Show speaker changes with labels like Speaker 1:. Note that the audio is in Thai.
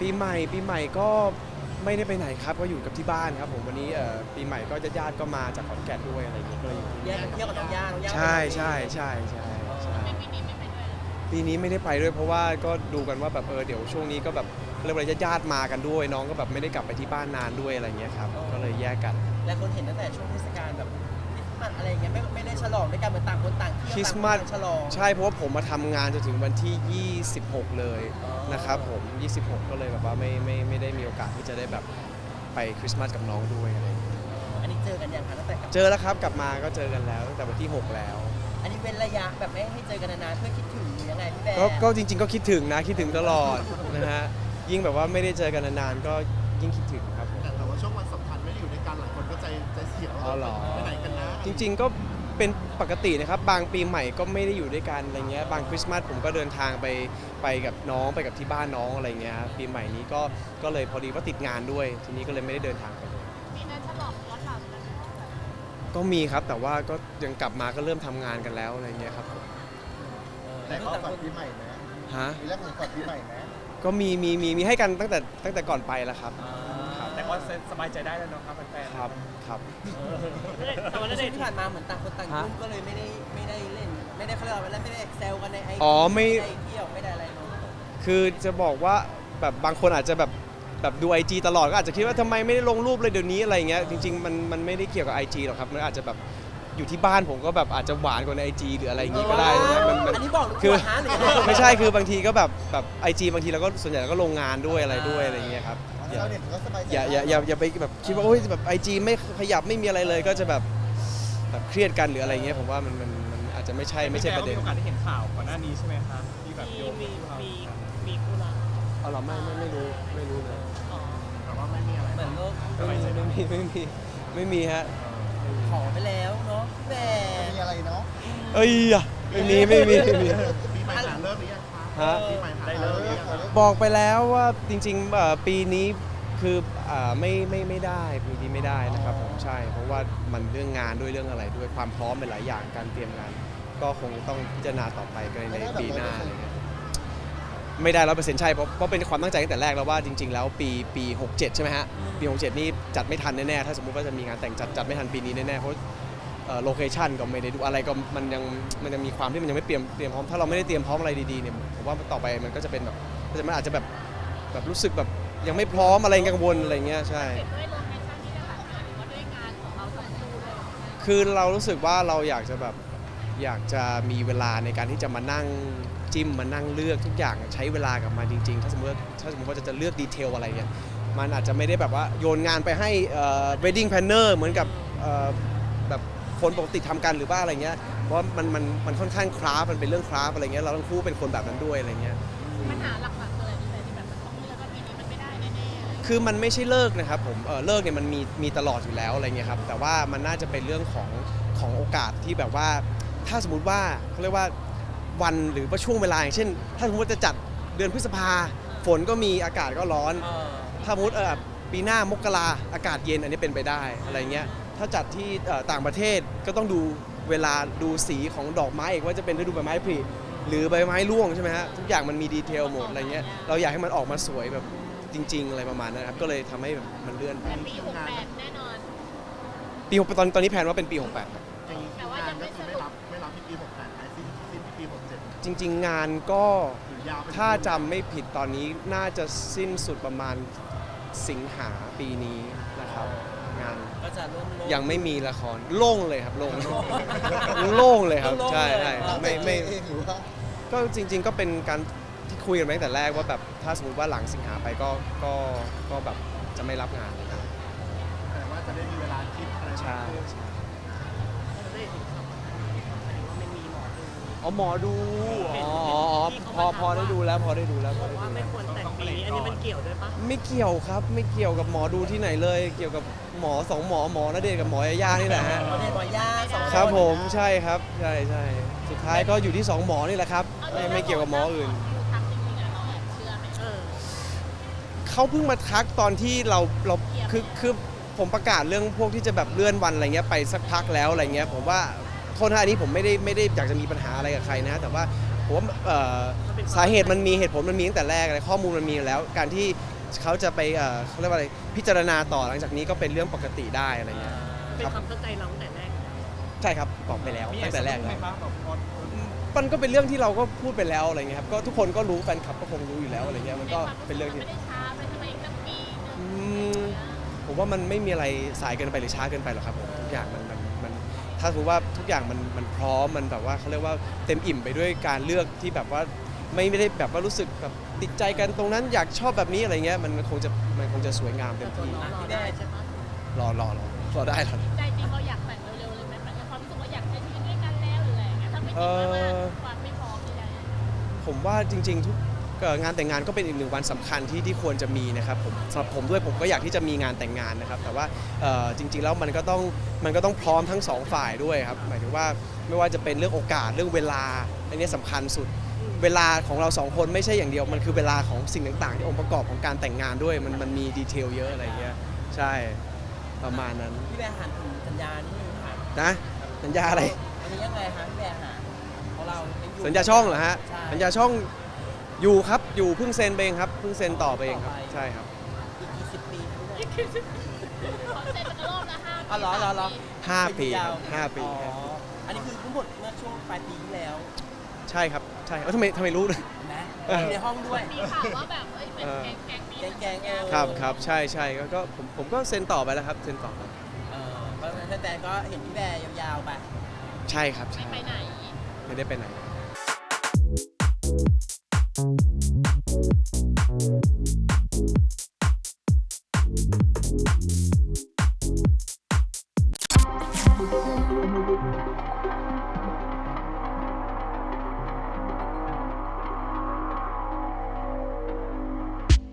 Speaker 1: ปีใหม่ปีใหม่ก็ไม่ได้ไปไหนครับก็อยู่กับที่บ้านครับ ผมวันนี้เอ่อปีใหม่ก็ญาติๆก็มาจากขอนแก่นด้วยอะไรอย่างเงี้ยก็เลยอยู่
Speaker 2: แยกกันเที่ยวกับน้องย่าน้องย่า
Speaker 1: ใช่ใช่ใช่ใช่ใช่ปีนี้ไม่ได้ไปด้วยเพราะว่าก็ดูกันว่าแบบเออเดี๋ยวช่วงนี้ก็แบบเรียกว่าญาติๆมากันด้วย น้องก็แบบไม่ได้กลับไปที่บ้านนานด้วยอะไรเงี้ยครับก็เลยแยกกัน
Speaker 2: และคนเห็นตั้งแต่ช่วงเทศกาลแบบคริสต์ มาสอะไรอย่างเงี้ยไม่ไม่ได้ฉลองด้วยกันเหมือนต่างคนต่างเที่ยว
Speaker 1: คริสต์มาส
Speaker 2: ต่างคนต่างฉลอง
Speaker 1: ใช่เพราะว่าผมมาทำงานจนถึงวันที่ 26 เลย
Speaker 2: อ๋อ
Speaker 1: นะครับผม 26 ก็เลยแบบว่าไม่ไม่ไม่ได้มีโอกาสที่จะได้แบบไปคริสต์มาสกับน้องด้วยอะไรอย่างเงี้ย
Speaker 2: อันนี้เจอกันยังคะตั้งแต่กลับ
Speaker 1: เจอแล้วครับกลับมาก็เจอกันแล้วตั้งแต่วันที่ 6 แล้ว
Speaker 2: อันนี้เป็นระยะแบบไม่ให้เจอกันนานๆเพื่อคิดถึงหรือยังไงพี่แบร์
Speaker 1: ก็ก็จริง ๆ ก็คิดถึงนะคิดถึงตลอดนะฮะยิ่งแบบว่าไม่ได้เจอกันนานๆก็ยิ่งคิดถึงครับผม
Speaker 3: แต่ว่าช่วงวันสำคัญไม่ได้อยู่ในการหลายคนก็ใจใจเสีย
Speaker 1: อ๋อเหรอ
Speaker 3: ไปไหนกันนะ
Speaker 1: จริง ๆ ก็เป็นปกตินะครับ บางปีใหม่ก็ไม่ได้อยู่ด้วยกันอะไรเงี้ย บางคริสต์มาสผมก็เดินทางไปไปกับน้องไปกับที่บ้านน้องอะไรเงี้ย ปีใหม่นี้ก็ก็เลยพอดีว่าติดงานด้วย ทีนี้ก็เลยไม่ได้เดินทางไปเลย
Speaker 4: มีนัดฉลองย้อนหลังกันไหม
Speaker 1: ก็มีครับ แต่ว่าก็ยังกลับมาก็เริ่มทำงานกันแล้วอะไรเงี้ยครับผม
Speaker 3: แต่เขาฝันปีใหม่นะ
Speaker 1: ฮะ
Speaker 3: มีเรื่องของฝันปีใหม่นะ
Speaker 1: ก็มีมีมีมีให้กันตั้งแต่ตั้งแต่ก่อนไปแล้วครับครั บ
Speaker 5: แต่ก็สบายใจได้แล้วเนาะครับแฟนๆ
Speaker 1: ครับครับ
Speaker 4: แต่ว่า
Speaker 2: ช่
Speaker 4: เด็
Speaker 2: ว
Speaker 4: ก
Speaker 2: งที่ผ่านมาเหมือนต่างคนต่างยุ่งก็เลยไม่ได้ไม่ได้เล่น ไม่ได้เขาเรียกว่าอะไรไม่ได้แซวกันในไอ
Speaker 1: อ๋อไม่
Speaker 2: ด้เที่ยวไม่ได้อะไรเนาะ
Speaker 1: คือจะบอกว่าแบบบางคนอาจจะแบบแบบดู IG ตลอดก็อาจจะคิดว่าทำไมไม่ได้ลงรูปเลยเดี๋ยวนี้อะไรเงี้ยจริงๆมันมันไม่ได้เกี่ยวกับ IG หรอกครับมันอาจจะแบบ อยู่ที่บ้านผมก็แบบอาจจะหวานกว่าใน IG หรืออะไรอย่างงี้ก็ได้นะมันมัน
Speaker 2: อันนี้บอกหรือ
Speaker 1: คือ
Speaker 2: อวดฮะหรือยังไง
Speaker 1: ไม่ใช่คือบางทีก็แบบแบบไอจีบางทีเราก็ส่วนใหญ่เราก็ลงงานด้วยอะไรด้วยอะไรอย่างเงี้ยครับอย่า
Speaker 3: เราเนี่ยก็สบายใจ
Speaker 1: อย่าอย่าอย่าอย่าไปแบบคิดว่าโอ้ยแบบไอจีไม่ขยับไม่มีอะไรเลยก็จะแบบแบบเครียดกันหรืออะไรเงี้ยผมว่ามันมันมันอาจจะไม่ใช่ไม่ใช่ประเด็น
Speaker 5: มีโอกาสได้เห็นข่าวก่อนหน้านี้ใช่ไหมครับที่แบบ
Speaker 4: มี
Speaker 5: โยง
Speaker 4: มี
Speaker 5: ข่าว
Speaker 4: มีมีคู่รัก
Speaker 1: เอาเหรอไม่ไม่ไม่รู้ไม่รู้เลย
Speaker 4: อ๋อ
Speaker 3: แต่ว่าไม่มีอะไร
Speaker 2: เหมือนโลก
Speaker 1: ไม่มีไม่มีไม่มีไม่มีฮะ
Speaker 2: ขอไปแล้วเนาะพี่ แบ
Speaker 3: ไม่
Speaker 2: ร์
Speaker 3: มีอะไรเนาะ
Speaker 1: เอ้ยอะไม่มีไม่มีไม่มี
Speaker 3: ปีใหม่หาเลิกหรือยังคะ
Speaker 1: ฮะ
Speaker 3: ปีใหม่หาเลิกหรือยังคะ
Speaker 1: บอกไปแล้วว่าจริงๆเอ่อปีนี้คืออ่าไม่ไม่ไม่ได้ปีนี้ไม่ได้นะครับผมใช่ เพราะว่ามันเรื่องงานด้วยเรื่องอะไรด้วยความพร้อมเป็นหลายอย่างการเตรียมงาน ก็คงต้องพิจารณาต่อไปกันในปีหน้าอะไรเงี้ยไม่ได้ร้อยเปอร์เซ็นต์ใช่เพราะเพราะเป็นความตั้งใจตั้งแต่แรกแล้วว่าจริง ๆ แล้วปีปี 67 ใช่ไหมฮะปี 67 นี่จัดไม่ทันแน่ๆถ้าสมมุติว่าจะมีงานแต่งจัดจัดไม่ทันปีนี้แน่ๆเพราะ โลเคชันก็ไม่ได้ดูอะไรก็มันยังมันยังมีความที่มันยังไม่เตรียมเตรียมพร้อมถ้าเราไม่ได้เตรียมพร้อมอะไรดีๆเนี่ยผมว่าต่อไปมันก็จะเป็นแบบมันอาจจะแบบแบบรู้สึกแบบยังไม่พร้อมอะไรกังวลอะไรเงี้ยใช่
Speaker 4: เห็นด้วยโลเคชั่นที่จะตัดมาหรือว่าด้วยงานของเราทั้งคู่เลย
Speaker 1: คือเรารู้สึกว่าเราอยากจะแบบอยากจะมีเวลาในการที่จะมานั่งจิ้มมานั่งเลือกทุกอย่างใช้เวลากับมันจริงๆ ถ้าสมมติว่าถ้าสมมติว่าจะจะเลือกดีเทลอะไรเนี่ยมันอาจจะไม่ได้แบบว่าโยนงานไปให้เอ่อ wedding planner เหมือนกับเอ่อแบบ คนปกติทำกันหรือว่าอะไรเงี้ยเพราะว่ามันมันมันค่อนข้างคราฟมันเป็นเรื่องคราฟอะไรเงี้ยเราทั้งคู่เป็นคนแบบนั้นด้วยอะไรเงี้ย
Speaker 4: ปัญหาหลักๆเลยที่แบบที่แบบมันต้องเลือกว่าปีนี้มันไม่ได้แน่ๆอะไรอย่างเงี้ย
Speaker 1: คือมันไม่ใช่เลิกนะครับผมเออเลิกเนี่ยมันมีมีตลอดอยู่แล้วอะไรเงี้ยครับแต่ว่ามันน่าจะเป็นเรื่องของของโอกาสที่แบบว่า ถ้าสมมติว่าเขาเรียกว่าวันหรือว่าช่วงเวลาอย่างเช่น ถ้าสมมติจะจัดเดือนพฤษภาฝนก็มีอากาศก็ร้อน
Speaker 2: เออ
Speaker 1: ถ้าสมมติเออปีหน้ามกราอากาศเย็นอันนี้เป็นไปได้อะไรเงี้ย ถ้าจัดที่เอ่อต่างประเทศก็ต้องดูเวลาดูสีของดอกไม้อีกว่าจะเป็นฤดูใบไม้ผลิหรือใบไม้ร่วงใช่ไหมฮะทุกอย่างมันมีดีเทลหมดอะไรเงี้ยเราอยากให้มันออกมาสวยแบบจริง ๆ อะไรประมาณนั้นครับก็เลยทำให้แบบมันเลื่อนไป
Speaker 4: แต่ปี68แน่นอน
Speaker 1: ปี6ตอนตอนนี้แผนว่าเป็นปี68ครับ
Speaker 3: อย่างนี้คืองานก็คือไม่รับไม่รับที่ปี68นะสิ้นสิ้นที่ปี67
Speaker 1: จริง ๆ งานก็
Speaker 3: หรือยาวไป
Speaker 1: ถ้าจำไม่ผิดตอนนี้น่าจะสิ้นสุดประมาณสิงหาปีนี้นะครับ งาน
Speaker 2: ก็จะเริ่มโล
Speaker 1: ยังไม่มีละครโล่งเลยครับโล่งโล่งเลยครับ
Speaker 2: โล่งๆ
Speaker 1: ใช่
Speaker 2: เลย
Speaker 1: ใช่
Speaker 2: อ๋อ
Speaker 1: ไม่ไม่
Speaker 3: เองหรือว่า
Speaker 1: ก็จริง ๆ ก็เป็นการที่คุยกันมาตั้งแต่แรกว่าแบบถ้าสมมติว่าหลังสิงหาไปก็ก็ก็แบบจะไม่รับงานเลยครับ
Speaker 3: แต่ว่าจะได้มีเวลาคิดอะไร
Speaker 1: ใช่
Speaker 3: มากขึ้น
Speaker 1: ใช่
Speaker 4: ได้เห็นข่าวว่ามันมีหมอดู
Speaker 1: อ๋อหมอดูอ๋ออ๋ออ๋อ พอพอได้ดูแล้วพอได้ดูแล้วพอได้
Speaker 4: ว่า
Speaker 1: ดู
Speaker 4: ไม่
Speaker 1: แล้ว
Speaker 4: ควรแต่งปีนี้อันนี้มันเกี่ยวด้วยปะ
Speaker 1: ไม่เกี่ยวครับไม่เกี่ยวกับหมอดูที่ไหนเลย เกี่ยวกับหมอสองหมอหมอณเดชน์กับหมอยาย่านี่แหละฮะ
Speaker 2: ประเด็นบอย่าสองน
Speaker 1: ครับผมใช่ครับใช่ใช่สุดท้ายก็อยู่ที่สองหมอนี่แหละครับไม่ไม่เกี่ยวกับหมออื่น
Speaker 4: ทำจริงๆอะเราแอบเชื่อไหมเออ
Speaker 1: เขาเพิ่งมาทักตอนที่เราเราคือคือผมประกาศเรื่องพวกที่จะแบบเลื่อนวันอะไรเงี้ยไปสักพักแล้วอะไรเงี้ยผมว่าโทษนะอันนี้ผมไม่ได้ไม่ได้อยากจะมีปัญหาอะไรกับใครนะ แต่ว่า ผมว่าเอ่อสาเหตุมันมีเหตุผลมันมีตั้งแต่แรกเลยข้อมูลมันมีอยู่แล้ว การที่เขาจะไปเอ่อเขาเรียกว่าอะไรพิจารณาต่อหลังจากนี้ก็เป็นเรื่องปกติได้อะไรเงี้ย
Speaker 4: เป็นความเข้าใจเราตั้งแต่แรก
Speaker 1: ใช่ครับบอกไปแล้ว
Speaker 5: มี
Speaker 1: ตั้งแต่แรก
Speaker 5: ไหม
Speaker 1: แล้ว
Speaker 5: ครับแบบพอ
Speaker 1: มันก็เป็นเรื่องที่เราก็พูดไปแล้วอะไรเงี้ยครับก็ทุกคนก็รู้แฟนคลับก็คงรู้อยู่แล้วอะไรเงี้ยมันก็เป็นเรื่องที่
Speaker 4: ไม่ได้ช้าไปทำไมตั้งปีนึง
Speaker 1: อืมผมว่ามันไม่มีอะไรสายเกินไปหรือช้าเกินไปหรอกครับผมทุกอย่างมันมันมัน ถ้าสมมติว่าทุกอย่างมันมันพร้อมมันแบบว่าเขาเรียกว่าเต็มอิ่มไปด้วยการเลือกที่แบบว่าไม่ไม่ได้แบบว่ารู้สึกแบบติดใจกันตรงนั้นอยากชอบแบบนี้อะไรเงี้ยมันคงจะมันคงจะสวยงามเต็มที่
Speaker 4: รอได้ใช่ไหม
Speaker 1: รอรอรอรอได้รอได้
Speaker 4: ใจจริงเราอยากแต่งเร็วๆเลยไหมแบบในความรู้สึกว่าอยากใช้ชีวิตด้วยกันแล้วหรืออะไรอย่างเงี้ยถ้าไม่คิดว่าความไม่พร้อมใด
Speaker 1: ผมว่าจริง ๆ ทุกเอ่อ งานแต่งงานก็เป็นอีกหนึ่งวันสำคัญที่ที่ควรจะมีนะครับผมสำหรับผมด้วยผมก็อยากที่จะมีงานแต่งงานนะครับ แต่ว่าเอ่อจริง ๆ แล้วมันก็ต้องมันก็ต้องพร้อมทั้งสองฝ่ายด้วยครับหมายถึงว่าไม่ว่าจะเป็นเรื่องโอกาสเรื่องเวลาอันนี้สำคัญสุดเวลาของเราสองคนไม่ใช่อย่างเดียว มันคือเวลาของสิ่งต่างๆ ที่องค์ประกอบของการแต่งงานด้วย มันมันมีดีเทลเยอะอะไรเงี้ยใช่ประมาณนั้น
Speaker 2: พี่แบร์หันถึงสัญญานิดนึงค่ะ
Speaker 1: นะสัญญาอะไร
Speaker 2: อันนี้ยังไงคะพี่แบร์หาของเรายังอยู่
Speaker 1: สัญญาช่องเหรอฮะ
Speaker 2: ใช่
Speaker 1: สัญญาช่อง อยู่ครับอยู่เพิ่งเซ็นไปเองครับเพิ่งเซ็นต่อไปเองครับ ใช่ครับ
Speaker 2: อีกกี่สิบปีนะพี่แบร์
Speaker 4: ๆขอเซ็นเป็นรอบละห้า
Speaker 2: อ๋อเหรอเหรอเหรอ
Speaker 1: 5ปีครับห้าปี
Speaker 2: อ๋อ
Speaker 1: ครับ
Speaker 2: อันนี้คือทั้งหมดเมื่อช่วงปลายปีที่แล้ว
Speaker 1: ใช่ครับใช่เอ้าทำไมทำไมรู้เลย
Speaker 2: เห็นไหม
Speaker 1: เออ
Speaker 2: อ ยู่ในห้องด้วย
Speaker 4: มีข่าวว่าแบบเอ้ยเป็นแก๊งแก๊งๆนี้
Speaker 2: แก๊งๆเออ
Speaker 1: ครับครับใช่ใช่ก็ก็ผมผมก็เซ็นต่อไปแล้วครับเซ็นต่อไป
Speaker 2: เออเพราะฉะนั้นแฟนๆก็เห็นพี่แบร์ยาวๆไป
Speaker 1: ใช่ครับ
Speaker 4: ไม่
Speaker 1: ใช่
Speaker 4: ไปไหน
Speaker 1: ไม่ได้ไปไหน